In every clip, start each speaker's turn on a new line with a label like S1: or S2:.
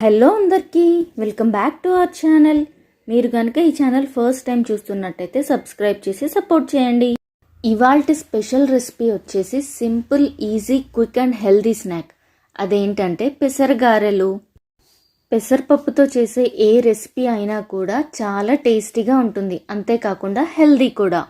S1: Hello అందరికీ welcome back to our channel. మీరు కనుక ఈ ఛానల్ ఫస్ట్ టైం చూస్తున్నట్టయితే సబ్స్క్రైబ్ చేసి సపోర్ట్ చేయండి. ఇవాల్టి స్పెషల్ రెసిపీ వచ్చేసి simple easy quick and healthy snack. అదేంటంటే పెసరగారెలు. పెసరపప్పుతో చేసే ఏ రెసిపీ అయినా కూడా చాలా టేస్టీగా ఉంటుంది. అంతేకాకుండా హెల్దీ కూడా.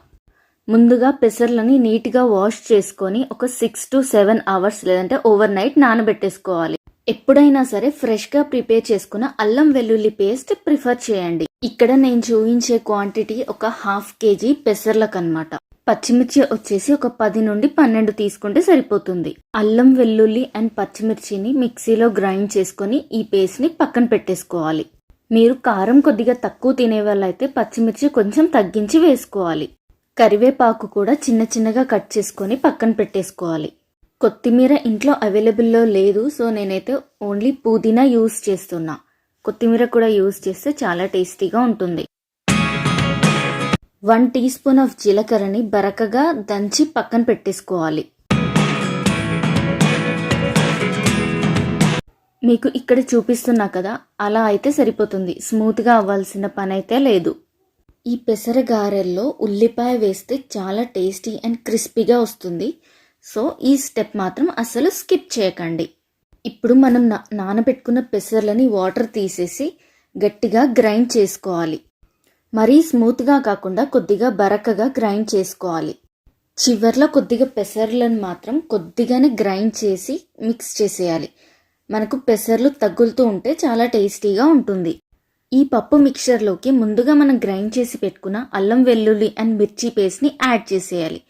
S1: ముందుగా పెసర్లని నీట్గా వాష్ చేసుకొని ఒక సిక్స్ టు సెవెన్ అవర్స్ లేదంటే ఓవర్ నైట్ నానబెట్టేసుకోవాలి. ఎప్పుడైనా సరే ఫ్రెష్గా ప్రిపేర్ చేసుకున్న అల్లం వెల్లుల్లి పేస్ట్ ప్రిఫర్ చేయండి. ఇక్కడ నేను చూపించే క్వాంటిటీ ఒక హాఫ్ కేజీ పెసర్లకు అనమాట పచ్చిమిర్చి వచ్చేసి ఒక పది నుండి పన్నెండు తీసుకుంటే సరిపోతుంది. అల్లం వెల్లుల్లి అండ్ పచ్చిమిర్చిని మిక్సీలో గ్రైండ్ చేసుకొని ఈ పేస్ట్ని పక్కన పెట్టేసుకోవాలి. మీరు కారం కొద్దిగా తక్కువ తినే వాళ్ళైతే పచ్చిమిర్చి కొంచెం తగ్గించి వేసుకోవాలి. కరివేపాకు కూడా చిన్న చిన్నగా కట్ చేసుకొని పక్కన పెట్టేసుకోవాలి. కొత్తిమీర ఇంట్లో అవైలబుల్లో లేదు సో నేనైతే ఓన్లీ పుదీనా యూస్ చేస్తున్నా. కొత్తిమీర కూడా యూస్ చేస్తే చాలా టేస్టీగా ఉంటుంది. వన్ టీ స్పూన్ ఆఫ్ జీలకర్రని బరకగా దంచి పక్కన పెట్టేసుకోవాలి. మీకు ఇక్కడ చూపిస్తున్నా కదా అలా అయితే సరిపోతుంది. స్మూత్గా అవ్వాల్సిన పని అయితే లేదు. ఈ పెసరగారెల్లో ఉల్లిపాయ వేస్తే చాలా టేస్టీ అండ్ క్రిస్పీగా వస్తుంది. సో ఈ స్టెప్ మాత్రం అసలు స్కిప్ చేయకండి. ఇప్పుడు మనం నా నానబెట్టుకున్న పెసర్లని వాటర్ తీసేసి గట్టిగా గ్రైండ్ చేసుకోవాలి. మరీ స్మూత్గా కాకుండా కొద్దిగా బరకగా గ్రైండ్ చేసుకోవాలి. చివర్లో కొద్దిగా పెసర్లను మాత్రం కొద్దిగానే గ్రైండ్ చేసి మిక్స్ చేసేయాలి. మనకు పెసర్లు తగులుతూ ఉంటే చాలా టేస్టీగా ఉంటుంది. ఈ పప్పు మిక్చర్లోకి ముందుగా మనం గ్రైండ్ చేసి పెట్టుకున్న అల్లం వెల్లుల్లి అండ్ మిర్చి పేస్ట్ని యాడ్ చేసేయాలి.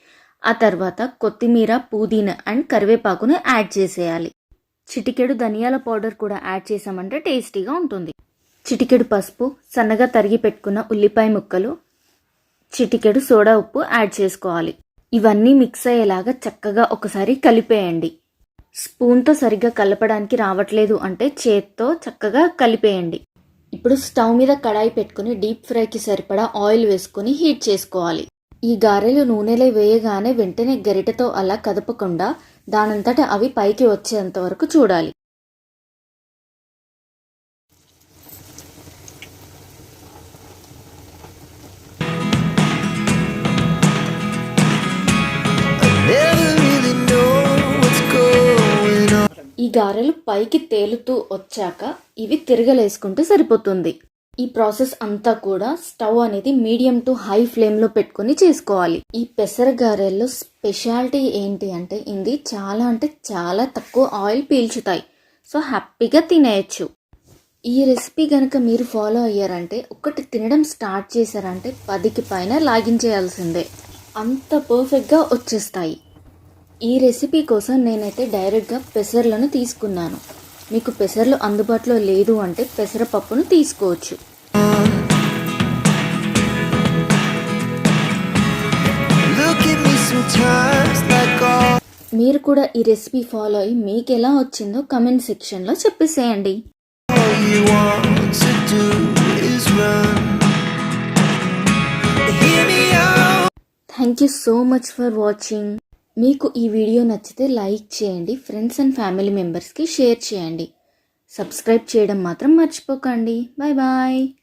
S1: ఆ తర్వాత కొత్తిమీర పుదీనా అండ్ కరివేపాకును యాడ్ చేసేయాలి. చిటికెడు ధనియాల పౌడర్ కూడా యాడ్ చేసామంటే టేస్టీగా ఉంటుంది. చిటికెడు పసుపు సన్నగా తరిగి పెట్టుకున్న ఉల్లిపాయ ముక్కలు చిటికెడు సోడా ఉప్పు యాడ్ చేసుకోవాలి. ఇవన్నీ మిక్స్ అయ్యేలాగా చక్కగా ఒకసారి కలిపేయండి. స్పూన్తో సరిగ్గా కలపడానికి రావట్లేదు అంటే చేత్తో చక్కగా కలిపేయండి. ఇప్పుడు స్టవ్ మీద కడాయి పెట్టుకుని డీప్ ఫ్రైకి సరిపడా ఆయిల్ వేసుకుని హీట్ చేసుకోవాలి. ఈ గారెలు నూనెలో వేయగానే వెంటనే గరిటెతో అలా కదపకుండా దానంతట అవి పైకి వచ్చేంత వరకు చూడాలి. ఈ గారెలు పైకి తేలుతూ వచ్చాక ఇవి తిరగలేసుకుంటే సరిపోతుంది. ఈ ప్రాసెస్ అంతా కూడా స్టవ్ అనేది మీడియం టు హై ఫ్లేమ్లో పెట్టుకొని చేసుకోవాలి. ఈ పెసర గారెల్లో స్పెషాలిటీ ఏంటి అంటే ఇది చాలా అంటే చాలా తక్కువ ఆయిల్ పీల్చుతాయి. సో హ్యాపీగా తినేయచ్చు. ఈ రెసిపీ కనుక మీరు ఫాలో అయ్యారంటే ఒకటి తినడం స్టార్ట్ చేశారంటే పదికి పైన లాగించేయాల్సిందే. అంత పర్ఫెక్ట్గా వచ్చేస్తాయి. ఈ రెసిపీ కోసం నేనైతే డైరెక్ట్గా పెసర్లను తీసుకున్నాను. మీకు పెసర్లు అందుబాటులో లేదు అంటే పెసరపప్పును తీసుకోవచ్చు. మీరు కూడా ఈ రెసిపీ ఫాలో అయ్యి మీకు ఎలా వచ్చిందో కమెంట్ సెక్షన్లో చెప్పేసేయండి. Thank you so much for watching మీకు ఈ వీడియో నచ్చితే లైక్ చేయండి ఫ్రెండ్స్ అండ్ ఫ్యామిలీ మెంబర్స్కి షేర్ చేయండి. సబ్స్క్రైబ్ చేయడం మాత్రం మర్చిపోకండి. Bye bye.